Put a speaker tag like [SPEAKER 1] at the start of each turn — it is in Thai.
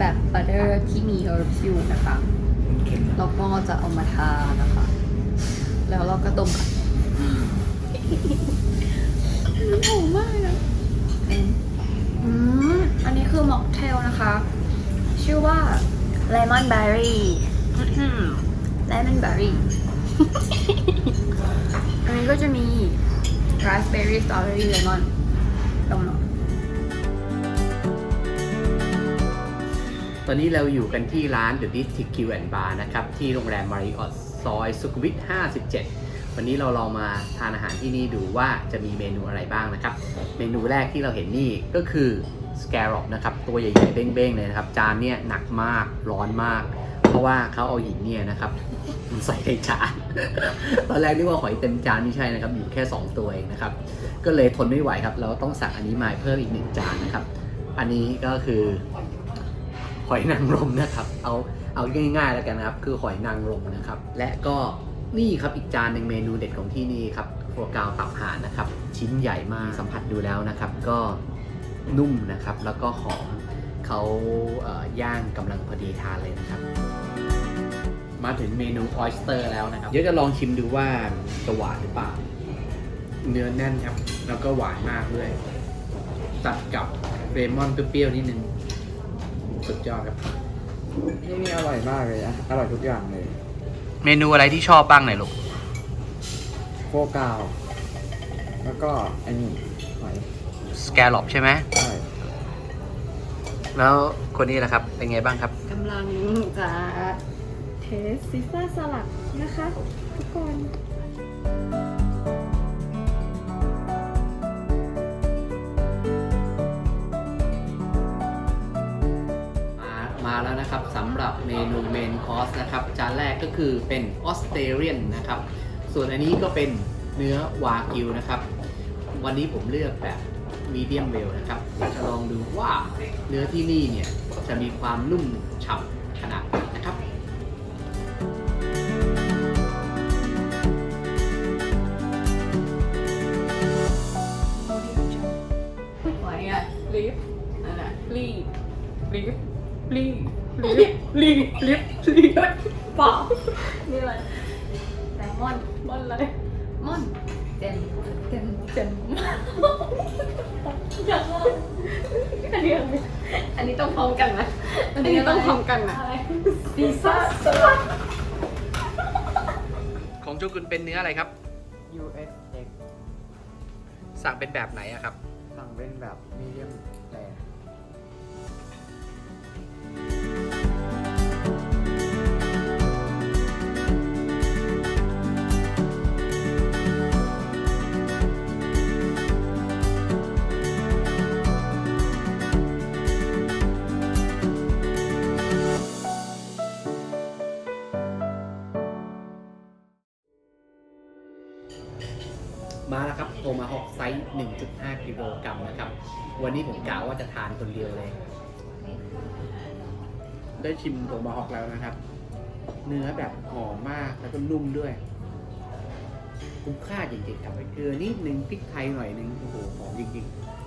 [SPEAKER 1] แบบ butter ที่มี herbs อยู่นะคะ
[SPEAKER 2] เค็มนะ
[SPEAKER 1] แล้วก็จะเอามาทานะคะ แล้วเราก็ต้มกันมันหอมมากนะอืมอันนี้คือม็อกเทลนะคะ ชื่อว่า lemon berry อืม lemon berry อันนี้ก็จะมี raspberry strawberry lemon อ
[SPEAKER 2] นนี้เราอยู่กันที่ร้าน The District Q and Bar นะครับ ที่โรงแรม Marriott ซอยสุขุมวิท 57 วันนี้เราลองมาทานอาหารที่นี่ดูว่าจะมีเมนูอะไรบ้างนะครับ เมนูแรกที่เราเห็นนี่ก็คือ scallop นะครับ ตัวใหญ่ๆเบ้งๆเลยนะครับ จานเนี่ยหนักมากร้อนมาก เพราะว่าเขาเอาหินเนี่ยนะครับใส่ในจาน ตอนแรกนึกว่าหอยเต็มจานไม่ใช่นะครับอยู่แค่ 2 ตัวเองนะครับ ก็เลยทนไม่ไหวครับ เราต้องสั่งอันนี้มาเพิ่มอีกหนึ่งจานนะครับ อันนี้ก็คือ หอยนางรมนะครับ เอาเอาง่ายๆแล้วกันนะครับ คือหอยนางรมนะครับ และก็นี่ครับอีกจานหนึ่งเมนูเด็ดของที่นี่ครับโฟกาวตับห่านนะครับ ชิ้นใหญ่มากสัมผัสดูแล้วนะครับ ก็นุ่มนะครับ แล้วก็หอมเขาเย่างกำลังพอดีทานเลยนะครับ มาถึงเมนูออ s สเตอร์แล้วนะครับ เดี๋ยวจะลองชิมดูว่าจะหวานหรือเปล่า เนื้อแน่นครับ แล้วก็หวานมากด้วย ตัดกับเรมอนเปรี้ยวๆนิดนึง สุดยอดครับ
[SPEAKER 3] ที่นี่อร่อยมากเลยนะอร่อยทุกอย่างเลย
[SPEAKER 2] เมนูอะไรที่ชอบบ้างหน่อยลูก
[SPEAKER 3] โฟกาว แล้วก็อันนี้หอย
[SPEAKER 2] สแกลลอปใช่ไหม
[SPEAKER 3] ใช่
[SPEAKER 2] แล้วคนนี้นะครับ เป็นไงบ้างครับ
[SPEAKER 1] กำลังจะเทสซิสเตอร์สลัดนะคะ ทุกคน
[SPEAKER 2] แล้วนะครับสำหรับเมนูเมนคอร์สนะครับจานแรกก็คือเป็นออสเตรเลียนนะครับ ส่วนอันนี้ก็เป็นเนื้อวากิวนะครับ วันนี้ผมเลือกแบบมีเดียมเวลนะครับเดี๋ยวจะลองดูว่าเนื้อที่นี่เนี่ย จะมีความนุ่มฉ่ำขนาดไหนนะครับ
[SPEAKER 1] หอยอะลิฟนั่นแหละลีลิฟ ลีลิฟลีลิฟลีฟปล่านี่อะไรแซลมอนมอนอะไรมอนเต็มเต็มเต็มอยากลองอันนี้อันนี้ต้องพร้อมกันไหมอันนี้ต้องพร้อมกันนะซีซ่าสลัด
[SPEAKER 2] ของโจกุนเป็นเนื้ออะไรครับ
[SPEAKER 3] USX
[SPEAKER 2] สั่งเป็นแบบไหนอะครับ
[SPEAKER 3] สั่งเป็นแบบมีเดียมแร
[SPEAKER 2] มาแล้วครับโทมาฮอกไซส์ 1.5 กิโลกรัมนะครับ วันนี้ผมกะว่าจะทานคนเดียวเลย ได้ชิมโทมาฮอกแล้วนะครับ เนื้อแบบหอมมากแล้วก็นุ่มด้วย คุ้มค่าจริงๆครับไปเกลือนิดนึงพริกไทยหน่อยนึงโอ้โหหอมจริงๆ